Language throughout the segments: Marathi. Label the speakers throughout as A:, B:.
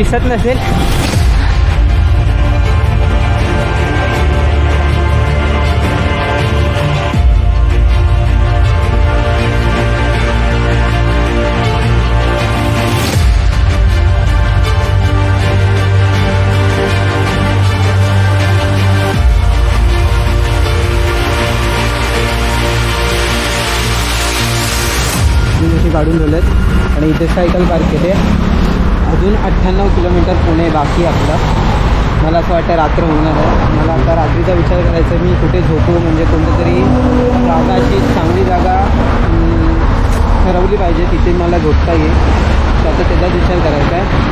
A: दिसत नसेल. मी काढून ठेवलेत आणि इथे सायकल पार्क केले अजून अठ्ठ्याण्णव किलोमीटर पुणे बाकी आपलं. मला असं वाटतं रात्र होणार आहे. मला आता रात्रीचा विचार करायचा मी कुठे झोपू? म्हणजे कोणतं जागा अशी चांगली जागा ठरवली पाहिजे तिथे मला झोपता येईल. तर आता त्याचाच विचार करायचा आहे.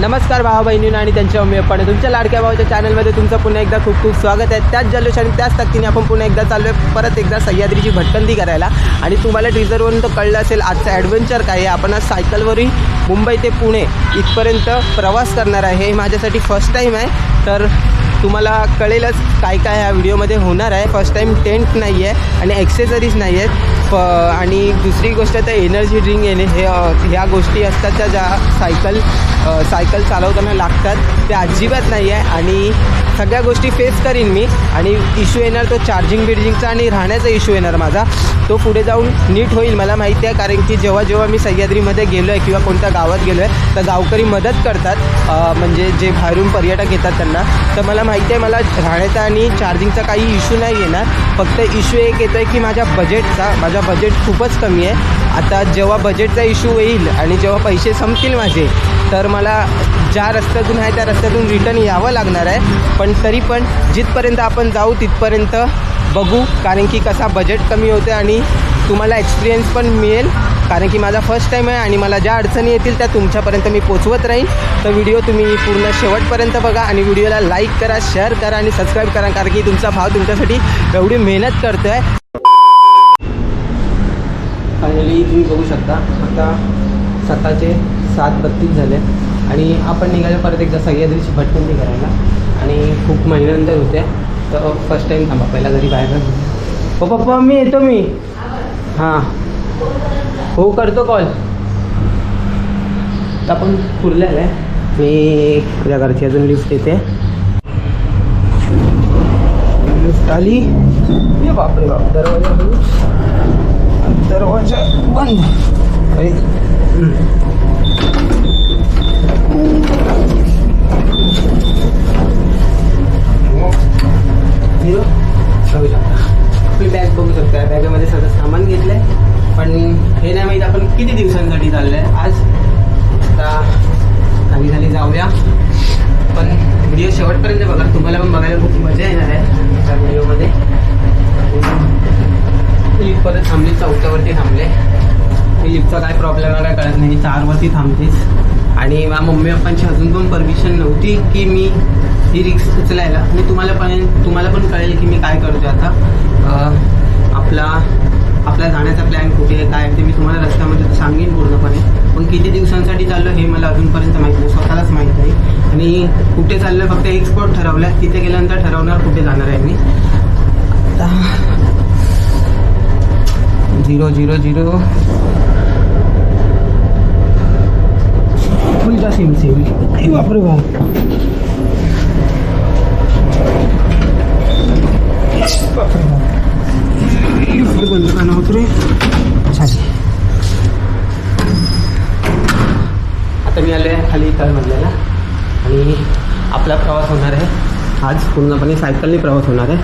A: नमस्कार भावा बहिणींनो आणि त्यांच्या मम्मी पप्पाने. तुमच्या लाडक्या भावाच्या चॅनलमध्ये तुमचं पुन्हा एकदा खूप खूप स्वागत आहे. त्याच जल्लोष आणि त्याच तक्तीने आपण पुन्हा एकदा चाललो आहे परत एकदा सह्याद्रीची भटकंती करायला. आणि तुम्हाला टीजरवरून तर कळलं असेल आजचं ॲडव्हेंचर काय आहे? आपण आज सायकलवरही मुंबई ते पुणे इथपर्यंत प्रवास करणार आहे. हे माझ्यासाठी फर्स्ट टाईम आहे. तर तुम्हाला कळेलच काय काय ह्या व्हिडिओमध्ये होणार आहे. फर्स्ट टाईम टेंट नाही आहे आणि ॲक्सेसरीज नाही आहेत प आणि दुसरी गोष्ट तर एनर्जी ड्रिंक येणे हे ह्या गोष्टी असतात त्या ज्या सायकल सायकल चालवताना लागतात. ते अजिबात नाही आहे आणि सगळ्या गोष्टी फेस करीन मी. आणि इश्यू येणार तो चार्जिंग बिर्जिंगचा आणि राहण्याचा इश्यू येणार माझा. तो पुढे जाऊन नीट होईल मला माहिती आहे. कारण की जेव्हा जेव्हा मी सह्याद्रीमध्ये गेलो आहे किंवा कोणत्या गावात गेलो आहे तर गावकरी मदत करतात. म्हणजे जे बाहेरून पर्यटक येतात त्यांना. तर मला माहिती आहे मला राहण्याचा आणि चार्जिंगचा काही इश्यू नाही येणार. फक्त इश्यू एक येतो आहे की माझ्या बजेटचा माझा बजेट खूपच कमी आहे. आता जेव्हा बजेटचा इश्यू येईल आणि जेव्हा पैसे संपतील माझे तर मला ज्या रस्त्यातून आहे त्या रस्त्यातून रिटर्न यावं लागणार आहे. पण तरी पण जिथपर्यंत आपण जाऊ तिथपर्यंत बघू कारण की कसा बजेट कमी होते आणि तुम्हाला एक्सपिरियन्स पण मिळेल. कारण की माझा फर्स्ट टाईम आहे आणि मला ज्या अडचणी येतील त्या तुमच्यापर्यंत मी पोचवत राहीन. तर व्हिडिओ तुम्ही पूर्ण शेवटपर्यंत बघा आणि व्हिडिओला लाईक करा शेअर करा आणि सबस्क्राईब करा कारण की तुमचा भाव तुमच्यासाठी एवढी मेहनत करतो आहे फायनली तुम्ही बघू शकता. आता सकाळचे सात बत्तीस झाले. आणि आपण निघालो परत एकदा सह्याद्रीची भटकंती करायला. आणि खूप महिन्यानंतर होत्या तर फर्स्ट टाईम थांबा पहिला घरी बाहेर हो पप्पा मी येतो मी. हां. हो करतो कॉल आपण पुरले आहे. मी तुझ्या घरची अजून लिफ्ट येते. लिफ्ट आली. बापरे बाप दरवाजा दरवाजा बंद. अरे. बघू शकता आपली बॅग बघू शकता. बॅगेमध्ये सगळं सामान घेतलं आहे पण हे नाही माहीत आपण किती दिवसांसाठी चाललं आहे आज आता खाली खाली जाऊया. पण व्हिडिओ शेवटपर्यंत बघा. तुम्हाला पण बघायला खूप मजा येणार आहे त्या व्हिडिओमध्ये लिफ्ट परत थांबली चौथ्यावरती थांबले. मी लिफ्टचा काय प्रॉब्लेम आहे काय कळत नाही. चारवरती थांबतेच आणि माझ्या मम्मी पप्पांची अजून पण परमिशन नव्हती की मी ही रिक्स उचलायला. मी तुम्हाला पण तुम्हाला पण कळेल की मी काय करतो आता. आपला आपला जाण्याचा प्लॅन कुठे आहे काय ते मी तुम्हाला रस्त्यामध्ये सांगेन पूर्णपणे. पण किती दिवसांसाठी चाललो हे मला अजूनपर्यंत माहीत नाही. स्वतःलाच माहीत नाही. आणि कुठे चाललं फक्त एक स्पॉट ठरवला आहे तिथे गेल्यानंतर ठरवणार कुठे जाणार आहे मी. आता झिरो झिरो झिरो फुलचा सिम लिफ्ट बंद करणं होत रे आता मी आलो खाली तळमधल्याला आणि आपला प्रवास होणार आहे. आज पूर्णपणे सायकलने प्रवास होणार आहे.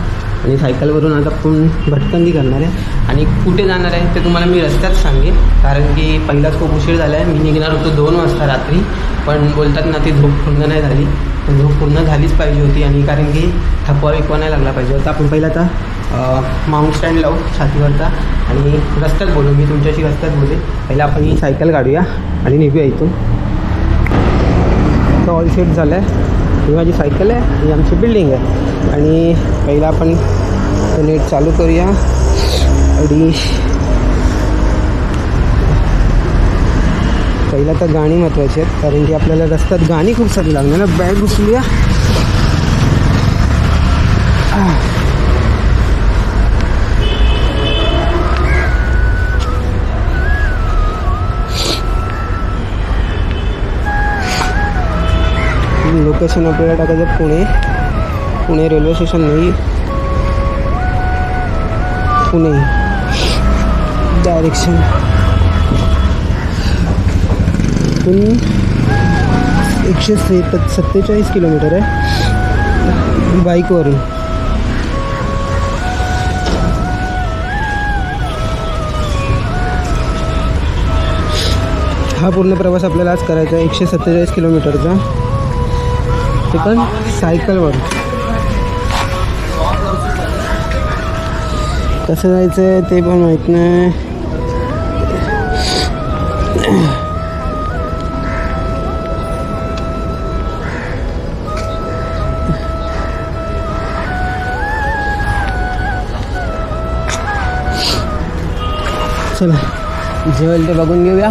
A: आणि सायकलवरून आता आपण भटकंदी करणार आहे. आणि कुठे जाणार आहे ते तुम्हाला मी रस्त्यात सांगेन. कारण की पहिलाच खूप उशीर झाला आहे मी निघणार होतो दोन वाजता रात्री. पण बोलतात ना ती झोप पूर्ण नाही झाली. पण झोप पूर्ण झालीच पाहिजे होती. आणि कारण की थकवा विकवा नाही लागला पाहिजे होता. आपण पहिला आता माउंट स्टँड लावू छातीवरचा. आणि रस्त्यात बोलू. मी तुमच्याशी रस्त्यात बोले पहिला आपण ही सायकल काढूया. आणि निघूया इथून. तर ऑल सेट झालं आहे ही माझी सायकल आहे ही आमची बिल्डिंग आहे. आणि पहिला आपण नेट चालू करूया. आणि पहिला तर गाणी महत्त्वाची आहेत कारण की आपल्याला रस्त्यात गाणी खूप सारी लागणार ना बॅग उचलूया. लोकेशन आपल्याला टाकायचं पुणे पुणे रेल्वे स्टेशन नाही पुणे डायरेक्शन इथून एकशे से सत्तेचाळीस किलोमीटर आहे. बाईकवरून हा पूर्ण प्रवास आपल्याला आज करायचा आहे. एकशे सत्तेचाळीस किलोमीटरचा. ते पण सायकलवर कसं जायचं आहे ते पण माहीत नाही. चला जेवल ते बघून घेऊया.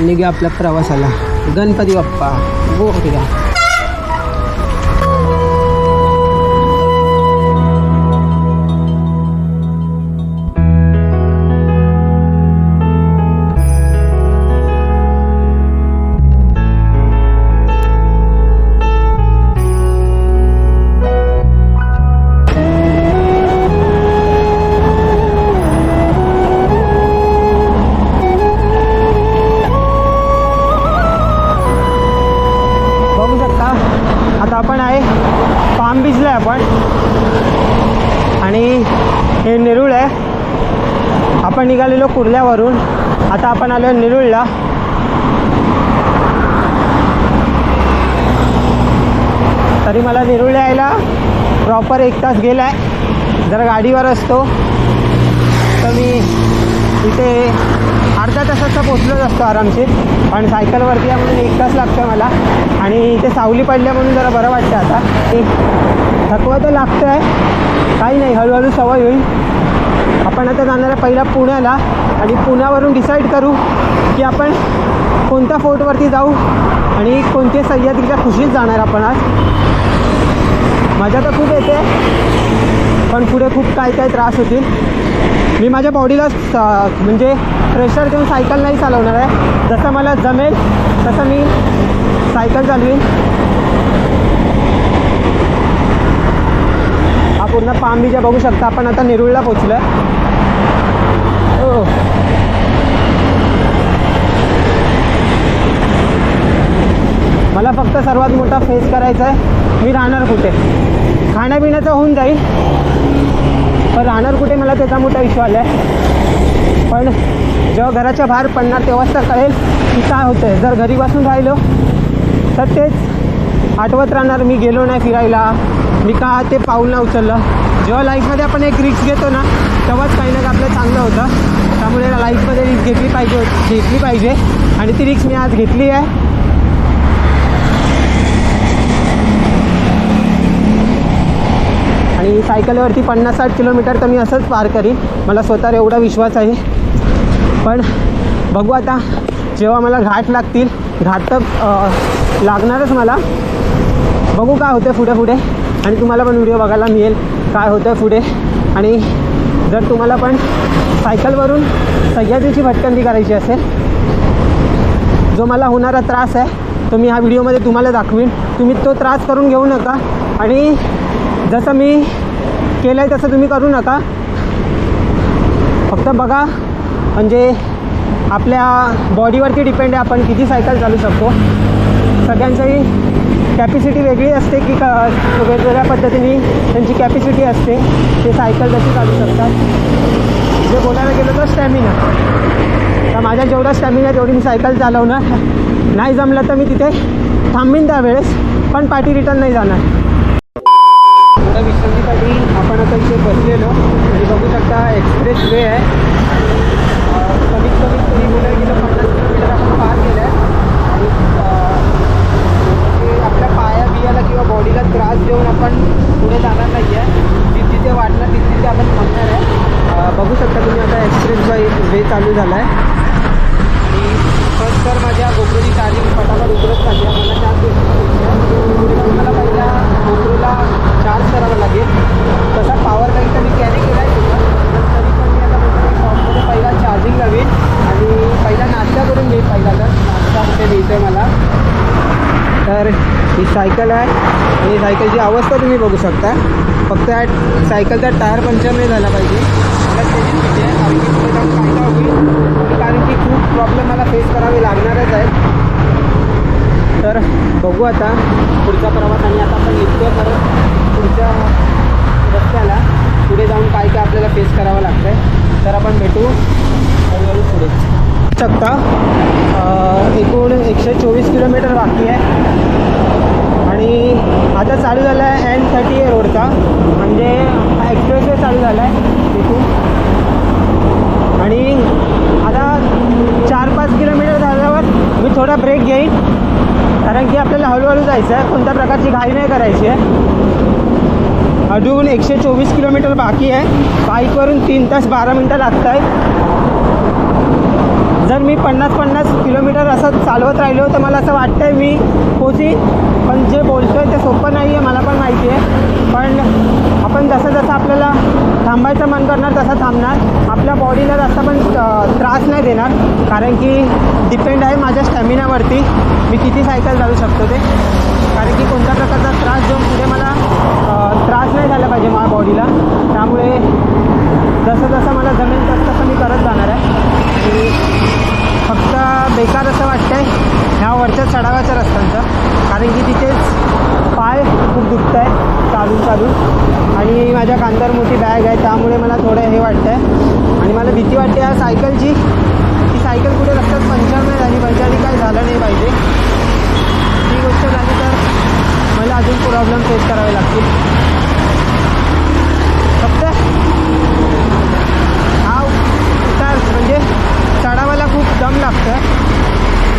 A: निघ्या आपल्या प्रवासाला. गणपती बाप्पा गो आपण निघालेलो कुर्ल्यावरून. आता आपण आलो आहे नेरूळला. तरी मला नेरूळला यायला प्रॉपर एक तास गेला आहे जर गाडीवर असतो तर मी इथे अर्ध्या तासाचा पोचलोच असतो आरामशीर. पण सायकलवरती आहे म्हणून एक तास लागतो मला. आणि इथे सावली पडल्या म्हणून जरा बरं वाटतं आता. ते थकवा तर लागतं आहे काही नाही हळूहळू सवय होईल. आपण आता जाणार आहे पहिला पुण्याला आणि पुण्यावरून डिसाईड करू की आपण कोणत्या फोर्टवरती जाऊ आणि कोणत्या सह्याद्रीच्या खुशीत जाणार आपण आज. मजा तर खूप येते पण पुढे खूप काय काय त्रास होतील. मी माझ्या बॉडीला म्हणजे प्रेशर देऊन सायकल नाही चालवणार आहे. जसं मला जमेल तसं मी सायकल चालवीन. पूर्ण पाम बीच बघू शकता आपण आता नेरूळला पोचलं हो मला फक्त सर्वात मोठा फेस करायचा आहे मी राहणार कुठे? खाण्यापिण्याचं होऊन जाईल. पण राहणार कुठे मला त्याचा मोठा इश्यू आला आहे पण जेव्हा घराच्या बाहेर पडणार तेव्हाच तर कळेल की काय होतं आहे जर घरी बसून राहिलो तर तेच आठवत राहणार मी गेलो नाही फिरायला. मी का ते पाऊल नाही उचललं. जेव्हा लाईफमध्ये आपण एक रिक्स घेतो ना तेव्हाच काही ना आपलं चांगलं होतं. त्यामुळे लाईफमध्ये रिक्स घेतली पाहिजे घेतली पाहिजे. आणि ती रिक्स मी आज घेतली आहे. आणि सायकलवरती पन्नास साठ किलोमीटर तर मी असंच पार करीन. मला स्वतःवर एवढा विश्वास आहे. पण बघू आता जेव्हा मला घाट लागतील घाट तर लागणारच मला. बघू काय होतं पुढे पुढे. आणि तुम्हाला पण व्हिडिओ बघायला मिळेल काय होतं पुढे. आणि जर तुम्हाला पण सायकलवरून सह्याद्रीची भटकंती करायची असेल जो मला होणारा त्रास आहे तो मी ह्या व्हिडिओमध्ये तुम्हाला दाखवीन. तुम्ही तो त्रास करून घेऊ नका. आणि जसं मी केलं आहे तसं तुम्ही करू नका. फक्त बघा म्हणजे आपल्या बॉडीवरती डिपेंड आहे आपण किती सायकल चालू शकतो. सगळ्यांचंही कॅपॅसिटी वेगळी असते की का वेगवेगळ्या पद्धतीने त्यांची कॅपॅसिटी असते. ते सायकल तशी चालू शकतात. जे बोलायला गेलं तर स्टॅमिना तर माझ्या जेवढा स्टॅमिना तेवढी मी सायकल चालवणार नाही जमलं तर मी तिथे थांबीन त्यावेळेस पण पाठी रिटर्न नाही जाणार. आता विश्रांतीसाठी आपण आता इथे बसलेलो. आणि बघू शकता एक्सप्रेस वे आहे कमीत कमी तरी गेलं पन्नास किलोमीटर आपण पार केलं आहे आणि अं, ते आपल्या पाया बियाला किंवा बॉडीला त्रास देऊन आपण पुढे जाणार नाही आहे जिथे वाटलं तिथे तिथे आपण थांबणार आहे अं, बघू शकता तुम्ही आता एक्सप्रेस वे वे चालू झाला आहे आणि फर्स्ट तर माझ्या गोप्रोची चार्जिंग फटाफट उतरत चालली आहे मला चार्ज पुढे मला पहिला गोप्रोला चार्ज करावं लागेल तसा पॉवर बँक तर मी कॅरी केला आहे सोबत पण तरी पण मी आता बोलतो की शॉपमध्ये पहिला चार्जिंग लावेन आणि पहिला नाशिक तर ही सायकल आहे आणि सायकलची अवस्था तुम्ही बघू शकता. फक्त या सायकलचा टायर पंक्चर नाही झाला पाहिजे. कारण की पुढे जाऊन फायदा होईल कारण की खूप प्रॉब्लेम मला फेस करावे लागणारच आहेत. तर बघू आता पुढचा प्रवास आणि आता आपण निघतो परत पुढच्या रस्त्याला. पुढे जाऊन काय काय आपल्याला फेस करावं लागतं आहे तर आपण भेटू. हळूहळू पुढे. शकता. एकूण एकशे चोवीस किलोमीटर बाकी आहे. आणि आता चालू झाला आहे एन थर्टी ए रोडचा म्हणजे एक्सप्रेस एक्सप्रेसवे चालू झाला आहे तिथून आणि आता चार पाच किलोमीटर झाल्यावर मी थोडा ब्रेक घेईन. कारण की आपल्याला हळूहळू जायचं आहे. कोणत्या प्रकारची घाई नाही करायची आहे. अजून एकशे चोवीस किलोमीटर बाकी आहे. बाईकवरून तीन तास बारा मिनटं लागत आहेत जर मी पन्नास पन्नास किलोमीटर असं चालवत राहिलो तर मला असं वाटतं आहे मी पोचीन पण जे बोलतो आहे ते सोपं नाही आहे मला पण माहिती आहे. पण आपण जसं जसं आपल्याला थांबायचं मन करणार तसं थांबणार. आपल्या बॉडीला जास्त पण त्रास नाही देणार. कारण की डिपेंड आहे माझ्या स्टॅमिनावरती मी किती सायकल चालू शकतो ते. कारण की कोणत्या प्रकारचा त्रास देऊन पुढे मला त्रास नाही झाला पाहिजे माझ्या बॉडीला त्यामुळे जसं जसं मला जमेल तसं तसं मी करत जाणार आहे फक्त बेकार असं वाटतं आहे ह्या वरच्या चढावाच्या रस्त्यांचं. कारण की तिथेच पाय खूप दुखत आहे चालून चालून. आणि माझ्या कांदर मोठी बॅग आहे त्यामुळे मला थोडं हे वाटतं आहे आणि मला भीती वाटते या सायकलची. ती सायकल कुठे रस्त्यात पंचर नाही झाली पंचरनी काय काही झालं नाही पाहिजे. ही गोष्ट झाली तर मला अजून प्रॉब्लेम फेस करावे लागतील. फक्त हा उतार म्हणजे खूप दम लागतं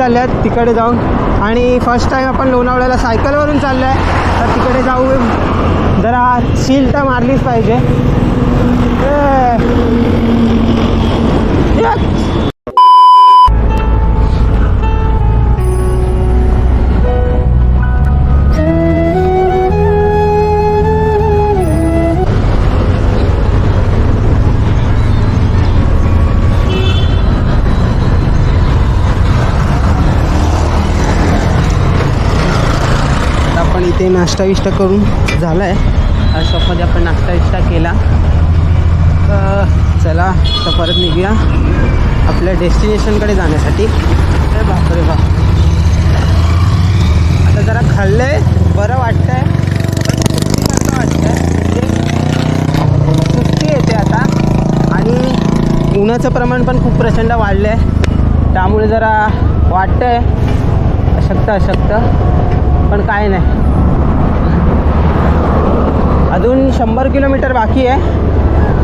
A: चालले आहेत तिकडे जाऊन. आणि फर्स्ट टाईम आपण लोणावळ्याला सायकलवरून चाललो आहे तर तिकडे जाऊ. जरा सील तर मारलीच पाहिजे. ते इथे नाश्ता विष्टा करून झाला आहे आज शॉपमध्ये आपण नाश्ता विष्टा केला. तर चला तर परत निघूया आपल्या डेस्टिनेशनकडे जाण्यासाठी. अरे बापरे बाप. आता जरा जरा आहे बरं वाटतंय. सुस्तीसारखं वाटतं आहे सुट्टी येते आता. आणि उन्हाचं प्रमाण पण खूप प्रचंड वाढलं आहे त्यामुळे जरा वाटतंय. अशक्त अशक्त. पण काय नाही. अजून शंभर किलोमीटर बाकी आहे.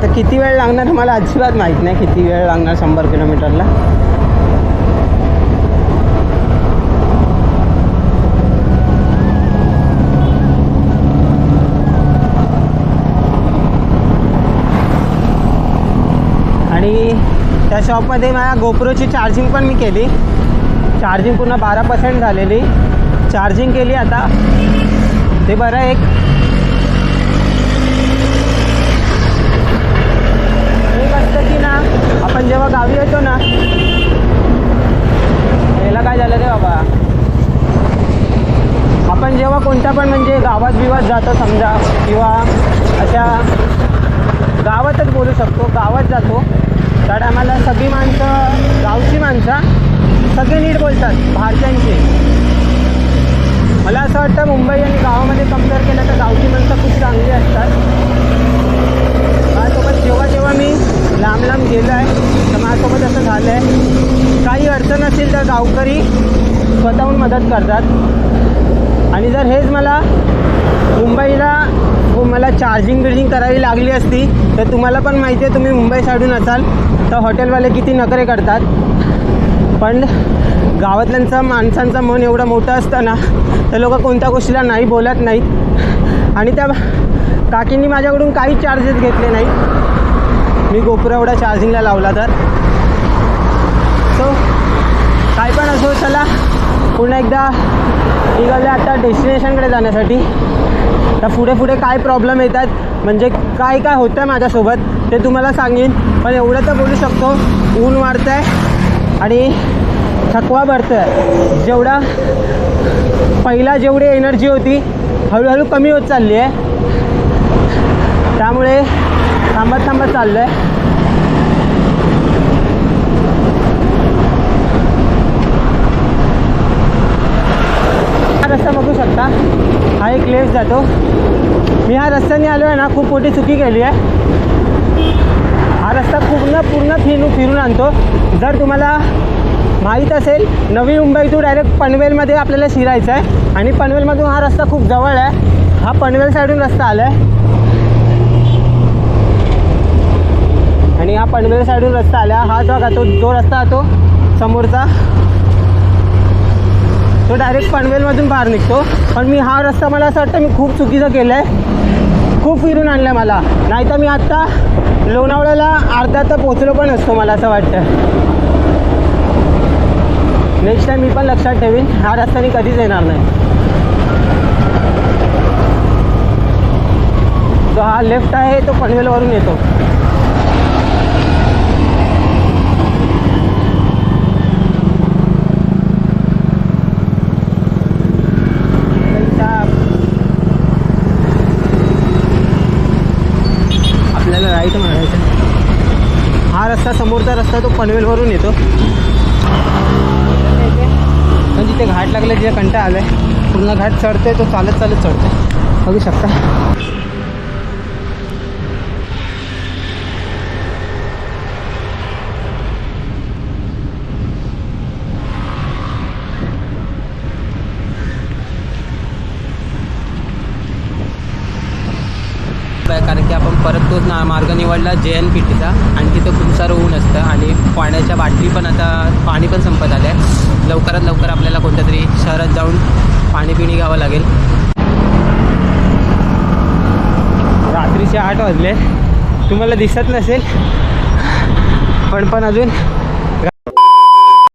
A: तर किती वेळ लागणार मला अजिबात माहीत नाही किती वेळ लागणार शंभर किलोमीटरला. आणि त्या शॉपमध्ये माझ्या गोप्रोची चार्जिंग पण मी केली. चार्जिंग पूर्ण बारा पर्सेंट झालेली. चार्जिंग केली आता. ते बरं एक एक असतं की ना आपण जेव्हा गावी येतो ना याला काय झालं रे बाबा? आपण जेव्हा कोणत्या पण म्हणजे गावात बिवात जातो समजा किंवा अशा गावातच बोलू शकतो गावात जातो त्या टायमाला सगळी माणसं गावची माणसं सगळे नीट बोलतात बाहेरच्यांची मला असं वाटतं मुंबई आणि गावामध्ये कंपेअर केलं तर गावची माणसं खूप चांगली असतात माझ्यासोबत जेव्हा जेव्हा मी लांब लांब गेलो आहे तर माझ्यासोबत असं झालं आहे काही अडचण असेल तर गावकरी स्वतःहून मदत करतात. आणि जर हेच मला मुंबईला हो, मला चार्जिंग बिर्जिंग करावी लागली असती तर तुम्हाला पण माहिती आहे तुम्ही मुंबई साडून असाल तर हॉटेलवाले किती नखरे करतात. पण गावातल्यांचं माणसांचं मन एवढं मोठं असतं ना तर लोक कोणत्या गोष्टीला नाही बोलत नाहीत. आणि त्या काकींनी माझ्याकडून काही चार्जेस घेतले नाहीत. मी गोपुरा एवढा चार्जिंगला लावला तर. सो काय पण असो चला. पुन्हा एकदा निघाले आता डेस्टिनेशनकडे जाण्यासाठी. तर पुढे पुढे काय प्रॉब्लेम येतात म्हणजे काय काय होतं आहे माझ्यासोबत ते तुम्हाला सांगेन. पण एवढं तर बोलू शकतो ऊन वाढतं आहे आणि थकवा भरतं आहे जेवढा पहिला जेवढी एनर्जी होती हळूहळू कमी होत चालली आहे त्यामुळे थांबत थांबत चाललं आहे हा रस्ता बघू शकता. हा एक लेफ्ट जातो. मी हा रस्त्याने आलो आहे ना खूप मोठी चुकी केली आहे. हा रस्ता पूर्ण पूर्ण फिरून फिरून आणतो. जर तुम्हाला माहीत असेल नवी मुंबई टू डायरेक्ट पनवेलमध्ये आपल्याला शिरायचं आहे. आणि पनवेलमधून हा रस्ता खूप जवळ आहे. हा पनवेल साईडून रस्ता आला आहे आणि हा पनवेल साईडून रस्ता आला हा जो का तो जो रस्ता तो समोरचा. तो डायरेक्ट पनवेलमधून बाहेर निघतो. पण मी हा रस्ता मला असं वाटतं मी खूप चुकीचं केलं आहे खूप फिरून आणलं आहे मला. नाही तर मी आत्ता लोणावळ्याला अर्धा तर पोचलो पण असतो मला असं वाटतं. नेक्स्ट टाईम मी पण लक्षात ठेवीन हा रस्ता मी कधीच येणार नाही. तो हा लेफ्ट आहे तो पनवेलवरून येतो आपल्याला राईट मारायचं हा रस्ता रस्ता तो पनवेलवरून येतो. पण जिथे घाट लागले जिथे कंटा आला आहे पूर्ण घाट चढते तो चालत चालत चढते बघू शकता कारण की आपण परत तोच ना मार्ग निवडला जे एन पी टीचा आणि तिथं खूप सारं ऊन असतं आणि पाण्याच्या बाटली पण आता पाणी पण संपत आलं आहे लवकरात लवकर आपल्याला कोणत्या तरी शहरात जाऊन पाणी पिणी घ्यावं लागेल. रात्रीचे आठ वाजले. तुम्हाला दिसत नसेल पण पण अजून